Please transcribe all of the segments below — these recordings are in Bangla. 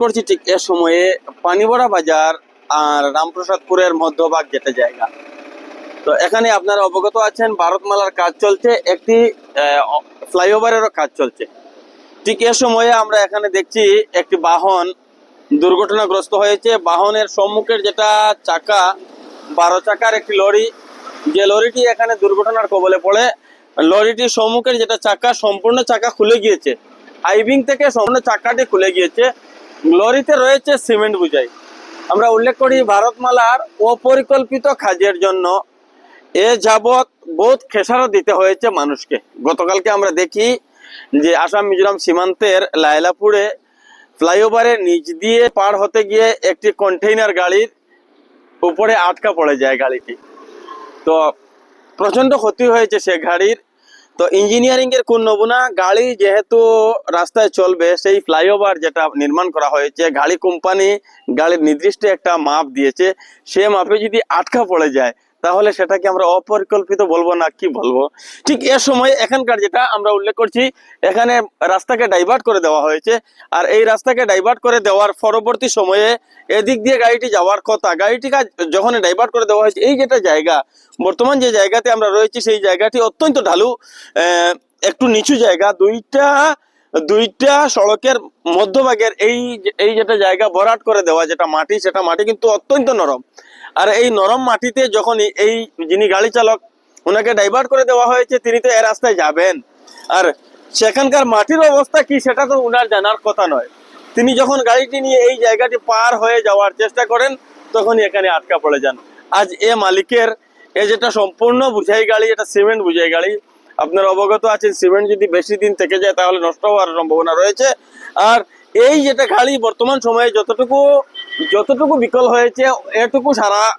করছি ঠিক এ সময়ে পানিবড়া বাজার আর রামপ্রসাদপুরের মধ্যভাগ যেটা জায়গা। তো এখানে আপনারা অবগত আছেন, ভারতমালার কাজ চলছে, একটি ফ্লাইওভারেরও কাজ চলছে। ঠিক এ সময়ে আমরা এখানে দেখছি একটি বাহন দুর্ঘটনাগ্রস্ত হয়েছে। বাহনের সম্মুখের যেটা চাকা, বারো চাকার একটি লরি, যে লরিটি এখানে দুর্ঘটনার কবলে পড়ে লরিটির সম্মুখের যেটা চাকা, সম্পূর্ণ চাকা খুলে গিয়েছে। আইবিং থেকে সম্পূর্ণ চাকাটি খুলে গিয়েছে। লরিতে রয়েছে সিমেন্ট বুঝাই। আমরা উল্লেখ করি ভারতমালার অপরিকল্পিত কাজের জন্য এ যাবৎ বহুত খেসারত দিতে হয়েছে মানুষকে। গতকালকে আমরা দেখি যে আসাম মিজোরাম সীমান্তের লায়লাপুরে ফ্লাইওভারের নিচ দিয়ে পার হতে গিয়ে একটি কন্টেইনার গাড়ির উপরে আটকা পড়ে যায় গাড়িটি। তো প্রচণ্ড ক্ষতি হয়েছে সে গাড়ির। তো ইঞ্জিনিয়ারিং এর কোন নমুনা? গাড়ি যেহেতু রাস্তায় চলবে, সেই ফ্লাইওভার যেটা নির্মাণ করা হয়েছে, গাড়ি কোম্পানি গাড়ির নির্দিষ্ট একটা মাপ দিয়েছে। সে মাপে যদি আটকা পড়ে যায় তাহলে সেটাকে আমরা অপরিকল্পিত বলব না, কি বলব? ঠিক এ সময় এখানকার যেটা আমরা উল্লেখ করছি, এখানে রাস্তাকে ডাইভার্ট করে দেওয়া হয়েছে। আর এই রাস্তাকে ডাইভার্ট করে দেওয়ার পরবর্তী সময়ে এদিক দিয়ে গাড়িটি যাওয়ার কথা গাড়িটিকে যখন ডাইভার্ট করে দেওয়া হয়েছে, এই যেটা জায়গা, বর্তমান যে জায়গাতে আমরা রয়েছি, সেই জায়গাটি অত্যন্ত ঢালু। একটু নিচু জায়গা, দুইটা দুইটা সড়কের মধ্যভাগের এই এই যেটা জায়গা ভরাট করে দেওয়া, যেটা মাটি, সেটা মাটি কিন্তু অত্যন্ত নরম। আর এই নরম মাটিতে যখন এই- যিনি গাড়ি চালক ওনাকে ডাইভার্ট করে দেওয়া হয়েছে, তিনি তো এ রাস্তায় যাবেন। আর সেখানকার মাটির অবস্থা কি, সেটা তো উনার জানার কথা নয়। তিনি যখন গাড়িটি নিয়ে এই জায়গাটি পার হয়ে যাওয়ার চেষ্টা করেন, তখনই এখানে আটকা পড়ে যান। আজ এ মালিকের এ যেটা সম্পূর্ণ বুঝাই গাড়ি, এটা সিমেন্ট বুঝাই গাড়ি। আপনার অবগত আছেন, সিমেন্ট যদি বেশি দিন থেকে যায়, তাহলে নষ্ট হওয়ার সম্ভাবনা রয়েছে। আর এই যেটা গাড়ি বর্তমান সময়ে যতটুকু যতটুকু বিকল হয়েছে, এটুকু সারা,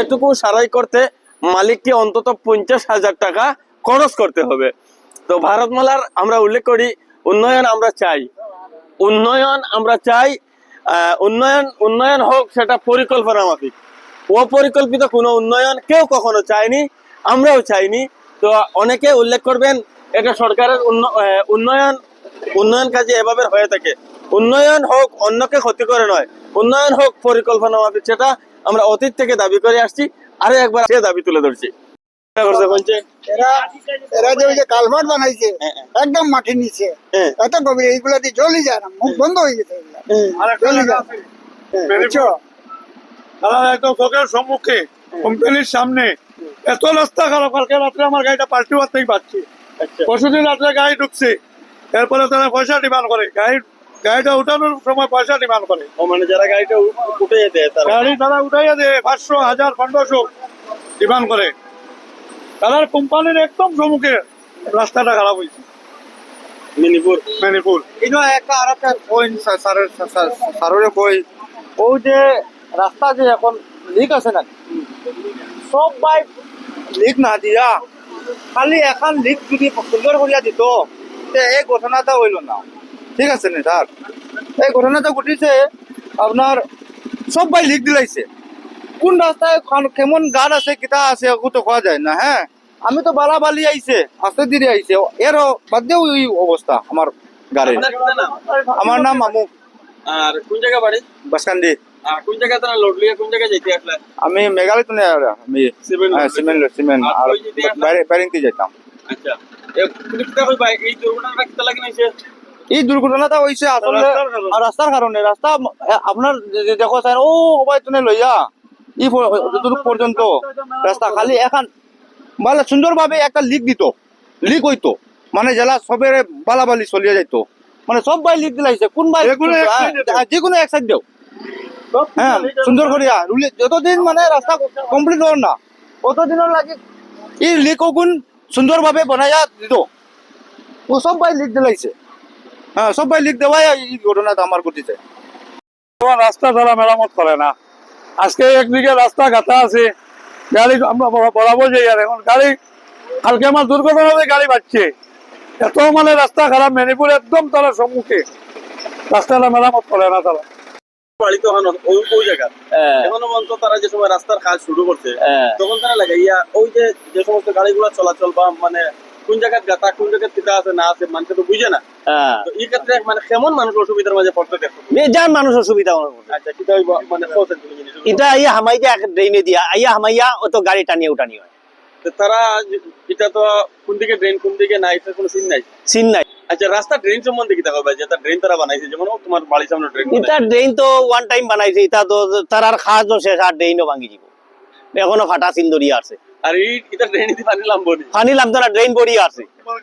এটুকু সারাই করতে মালিককে অন্তত পঞ্চাশ হাজার টাকা খরচ করতে হবে। তো ভারতমালার আমরা উল্লেখ করি, উন্নয়ন আমরা চাই। উন্নয়ন আমরা চাই উন্নয়ন উন্নয়ন হোক সেটা পরিকল্পনা মাফিক। অপরিকল্পিত কোনো উন্নয়ন কেউ কখনো চায়নি, আমরাও চাইনি। তো অনেকে উল্লেখ করবেন, এটা সরকারের উন্ন- উন্নয়ন উন্নয়ন কাজে এভাবে হয়ে থাকে। উন্নয়ন হোক অন্যকে ক্ষতি করে নয় উন্নয়ন হোক পরিকল্পনা মাফিক সেটা আমরা অতীত থেকে দাবি করে আসছি আরও একবার সে দাবি তুলে ধরছি। কি এরা এরা যে ওই যে কালভার্ট বানাইছে হ্যাঁ, একদম মাটির নিচে। হ্যাঁ। এত গভীর এইগুলা দিয়ে জলই যায় না মুখ বন্ধ হয়ে গেছে জলই যায়। না। বুঝছ? তারা একদম চোখের সম্মুখে কোম্পানির সামনে। এত রাস্তা খারাপ কালকে রাত্রে আমার গাড়িটা পাল্টি মারতেই পারছি। আচ্ছা। পরশুদিন রাত্রে গাড়ি ঢুকছে এরপরে তারা পয়সা ডিমান্ড করে গাড়ি গাড়িটা উঠানোর সময় পয়সা ডিমান্ড করে। ও মানে যারা গাড়িটা উ- উঠে যেতে তারা? গাড়ি তারা উঠাইয়া দেয় পাঁচশো হাজার পনেরোশো ডিমান্ড করে। তারা কোম্পানির একদম সম্মুখে রাস্তাটা খারাপ হয়েছে। মিনিপুর? মেদিনীপুর ইনো একটা আর একটা স্যারের স্যারের কই ও যে রাস্তা যে এখন লিক আছে না সব বাইক লিক না দিয়া খালি এখন লিক যদি সুন্দর করিয়া দিত তে এই ঘটনাটা হইল না। ঠিক আছে নি স্যার এই ঘটনাটা ঘটিছে আপনার সব বাই লিক দিলাইছে। কোন রাস্তায় কেমন গাড় আছে কিতা আছে তো কোয়া যায় না হ্যাঁ আমি তো বালা বালি আইছে আস্তে ধীরে আইছে এরও বাদ দিয়েও এই অবস্থা আমার গাড়ির? আমার নাম? মামু আর কোন জায়গা বাড়ি বাসকান্দি কোন জায়গা তারা লোড লিয়ে কোন জায়গায় যেতে আসলে আমি মেঘালয় তো নেই আমি সিমেন্ট সিমেন্ট সিমেন্ট আর বাইরে বাইরিংতে যেতাম আচ্ছা। এই দুর্ঘটনাটা কিতা এই দুর্ঘটনাটা হয়েছে আসলে রাস্তার কারণে। রাস্তা আপনার দেখো স্যার ও সবাই তুমি লইয়া ই যতটুকু পর্যন্ত রাস্তা। খালি এখন মানে সুন্দরভাবে একটা লিক দিত। লিক হইতো। মানে জেলা সবের বালাবালি চলিয়ে যাইতো। মানে সব বাই লিক দিলাইছে কোন বাই হ্যাঁ। যে কোনো এক সাইড দেও। হ্যাঁ সুন্দর করিয়া। রুলি যতদিন মানে রাস্তা কমপ্লিট হল না কতদিনের লাগে এই লিক গুণ সুন্দরভাবে বানাইয়া দিত। ও সব বাই লিক দিলাইছে হ্যাঁ সব বাই লিক দেওয়াই এই ঘটনাটা আমার ঘটিছে। তোমার রাস্তা তারা মেরামত করে না। আজকে একদিকে রাস্তা গাঁথা আছে গাড়ি আমরা বরাবর যাই আর এখন গাড়ি কালকে আমার দুর্ঘটনাতে গাড়ি বাজছে এত মানে রাস্তা খারাপ মেদিনীপুর একদম তারা সম্মুখে। রাস্তাটা মেরামত করে না তারা। বাড়ি তো হন ওই ওই জায়গা। এখনও পর্যন্ত তারা যে সময় রাস্তার কাজ শুরু করছে তখন তারা লাগে ইয়া ওই যে যে সমস্ত গাড়িগুলো চলাচল বা মানে কোন জায়গায় গাতা কোন জায়গায় আছে না আছে মানুষ তো বুঝে না। হ্যাঁ। তো এই ক্ষেত্রে মানে কেমন মানুষ অসুবিধার মাঝে পড়তে দেখো বেজান মানুষের সুবিধা মনে করছে। আচ্ছা কিতা মানে কৌশল এটা আইয়া হামাই যে ড্রেনে দিয়া। আইয়া হামাইয়া ও তো গাড়ি টানিয়ে উঠানি হয়। তারা এটা তো কোন দিকে ড্রেন কোন দিকে নাই এটা কোনো সিন নাই? সিন নাই। আচ্ছা রাস্তা ড্রেন সম্বন্ধে কি দেখো যে এটা ড্রেন তারা বানাইছে যেমন তোমার বাড়ির সামনে ড্রেন এটা ড্রেন তো ওয়ান টাইম বানাইছে এটা তো তার আর খাওয়াজও শেষ আর ড্রেনও ভাঙি দিব। এখনও ফাটা সিন দরিয়া আছে আর এটা ড্রেন দিতে পানি লাম্বো পানি লাগতো না ড্রেন বড়ি আছে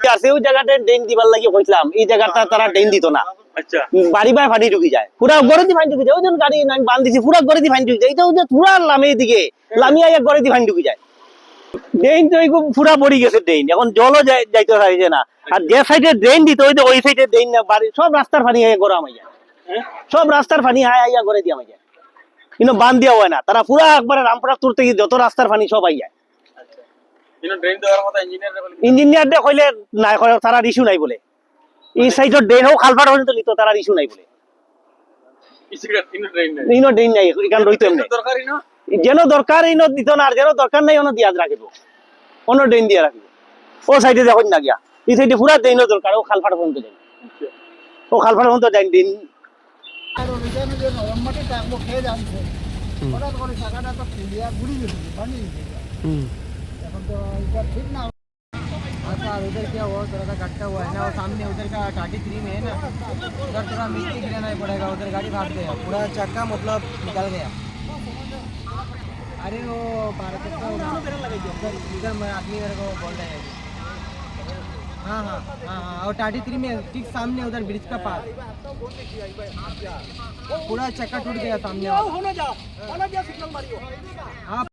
আছে ওই জায়গাটা ড্রেন দিবার লাগি কইছিলাম এই জায়গাটা তারা ড্রেন দিত না। আচ্ছা। বাড়ি বাই ফানি ঢুকি যায়। পুরা গড়ে দি ফানি ঢুকি যায়। ওই জন্য গাড়ি আমি বান দিছি পুরা গড়ে দি ঢুকি যায়। এটা ওই পুরা লামে দিকে লামিয়া এক গড়ে দি ফানি ঢুকি যায়। ড্রেন তো এইগুলো পুরা পড়ি গেছে ড্রেন এখন জলও যাই- যাইতে চাইছে না। আর যে সাইডে ড্রেন দিত ওই ওই সাইডে ড্রেন না বাড়ি সব রাস্তার পানি গড়া আমাই যায় হ্যাঁ? সব রাস্তার পানি আয় আইয়া করে দিয়ে যায় কিন্তু বান দিয়া হয় না। তারা পুরা একবারে রামপুরা তুর থেকে যত রাস্তার পানি সব আই যায় কিন্তু ড্রেন দেওয়ার কথা ইঞ্জিনিয়ার বলে কইলে নাই কয় তারা ইস্যু নাই বলে। এই ড্রেন হোক পর্যন্ত নিত তারা ইস্যু নাই বলে। নাই। ইনো ড্রেন নাই এখান রইতো এমনি। যেন দরকার ইনো দিত না আর যেন দরকার নাই অন্য দিয়া রাখিব। অন্য ড্রেন দিয়া রাখিব। ও সাইডে দেখুন না গিয়া এই সাইডে পুরা ড্রেনও দরকার ও খালপাট পর্যন্ত যাই ও খালপাট পর্যন্ত যাই ড্রেন আর ওইখানে যে নরম মাটি থাকবো খেয়ে যাচ্ছে হঠাৎ করে টাকাটা তো ফুলিয়া ঘুরি গেছে পানি এখন তো এটা ঠিক না हाँ सर उधर क्या हुआ थोड़ा सा कट्टा हुआ है ना वो सामने उधर का टाटी थ्री में है ना उधर थोड़ा मिट्टी गिराना ही पड़ेगा उधर गाड़ी भाग गया पूरा चक्का मतलब निकल गया अरे वो भारत का उधर इधर मैं आदमी मेरे को बोल रहे हैं हाँ हाँ हाँ हाँ और टाटी थ्री में ठीक सामने उधर ब्रिज का पास। पूरा चक्का टूट गया सामने। हाँ।